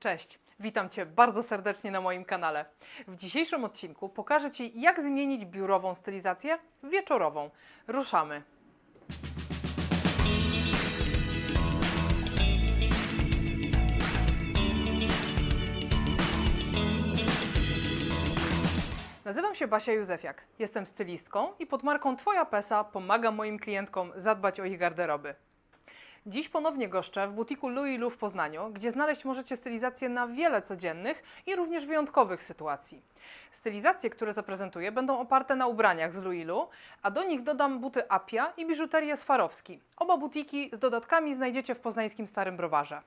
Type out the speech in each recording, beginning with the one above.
Cześć, witam Cię bardzo serdecznie na moim kanale. W dzisiejszym odcinku pokażę Ci, jak zmienić biurową stylizację wieczorową. Ruszamy! Nazywam się Basia Józefiak. Jestem stylistką i pod marką Twoja Pesa pomagam moim klientkom zadbać o ich garderoby. Dziś ponownie goszczę w butiku Louis Lou w Poznaniu, gdzie znaleźć możecie stylizację na wiele codziennych i również wyjątkowych sytuacji. Stylizacje, które zaprezentuję, będą oparte na ubraniach z Louis Lou, a do nich dodam buty Apia i biżuterię Swarowski. Oba butiki z dodatkami znajdziecie w poznańskim Starym Browarze.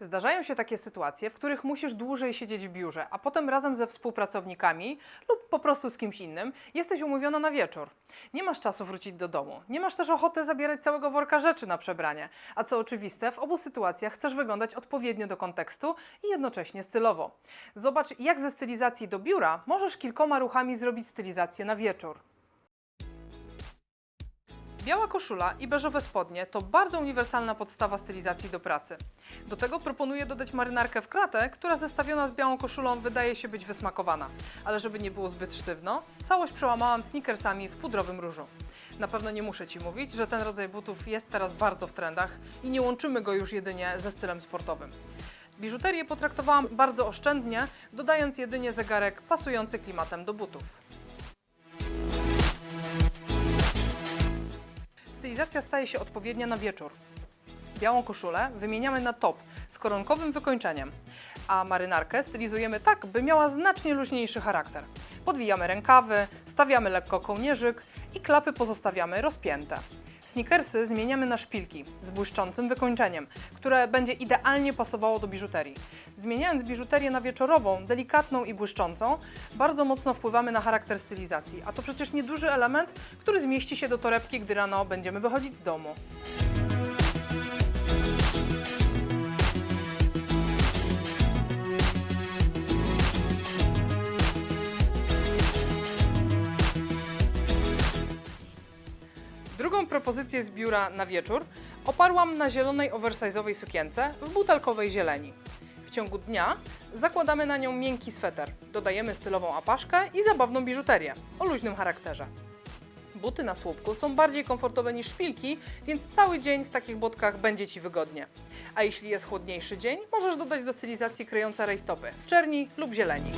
Zdarzają się takie sytuacje, w których musisz dłużej siedzieć w biurze, a potem razem ze współpracownikami lub po prostu z kimś innym jesteś umówiona na wieczór. Nie masz czasu wrócić do domu, nie masz też ochoty zabierać całego worka rzeczy na przebranie, a co oczywiste, w obu sytuacjach chcesz wyglądać odpowiednio do kontekstu i jednocześnie stylowo. Zobacz, jak ze stylizacji do biura możesz kilkoma ruchami zrobić stylizację na wieczór. Biała koszula i beżowe spodnie to bardzo uniwersalna podstawa stylizacji do pracy. Do tego proponuję dodać marynarkę w kratę, która zestawiona z białą koszulą wydaje się być wysmakowana. Ale żeby nie było zbyt sztywno, całość przełamałam sneakersami w pudrowym różu. Na pewno nie muszę Ci mówić, że ten rodzaj butów jest teraz bardzo w trendach i nie łączymy go już jedynie ze stylem sportowym. Biżuterię potraktowałam bardzo oszczędnie, dodając jedynie zegarek pasujący klimatem do butów. Stylizacja staje się odpowiednia na wieczór. Białą koszulę wymieniamy na top z koronkowym wykończeniem, a marynarkę stylizujemy tak, by miała znacznie luźniejszy charakter. Podwijamy rękawy, stawiamy lekko kołnierzyk i klapy pozostawiamy rozpięte. Sneakersy zmieniamy na szpilki z błyszczącym wykończeniem, które będzie idealnie pasowało do biżuterii. Zmieniając biżuterię na wieczorową, delikatną i błyszczącą, bardzo mocno wpływamy na charakter stylizacji, a to przecież nieduży element, który zmieści się do torebki, gdy rano będziemy wychodzić z domu. Propozycję z biura na wieczór oparłam na zielonej oversize'owej sukience w butelkowej zieleni. W ciągu dnia zakładamy na nią miękki sweter, dodajemy stylową apaszkę i zabawną biżuterię o luźnym charakterze. Buty na słupku są bardziej komfortowe niż szpilki, więc cały dzień w takich butkach będzie Ci wygodnie. A jeśli jest chłodniejszy dzień, możesz dodać do stylizacji kryjące rajstopy w czerni lub zieleni.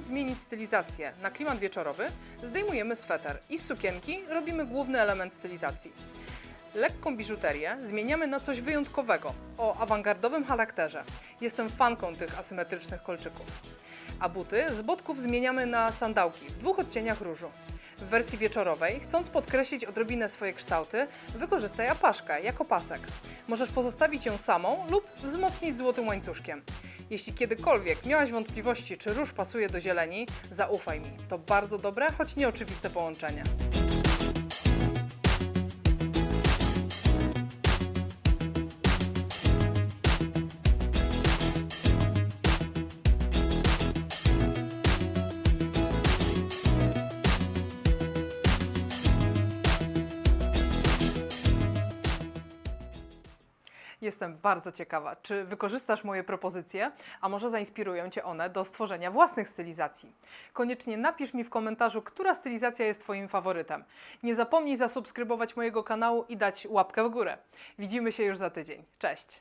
Chcąc zmienić stylizację na klimat wieczorowy, zdejmujemy sweter i z sukienki robimy główny element stylizacji. Lekką biżuterię zmieniamy na coś wyjątkowego, o awangardowym charakterze. Jestem fanką tych asymetrycznych kolczyków. A buty z botków zmieniamy na sandałki w dwóch odcieniach różu. W wersji wieczorowej, chcąc podkreślić odrobinę swoje kształty, wykorzystaj apaszkę jako pasek. Możesz pozostawić ją samą lub wzmocnić złotym łańcuszkiem. Jeśli kiedykolwiek miałaś wątpliwości, czy róż pasuje do zieleni, zaufaj mi. To bardzo dobre, choć nieoczywiste połączenie. Jestem bardzo ciekawa, czy wykorzystasz moje propozycje, a może zainspirują Cię one do stworzenia własnych stylizacji. Koniecznie napisz mi w komentarzu, która stylizacja jest Twoim faworytem. Nie zapomnij zasubskrybować mojego kanału i dać łapkę w górę. Widzimy się już za tydzień. Cześć!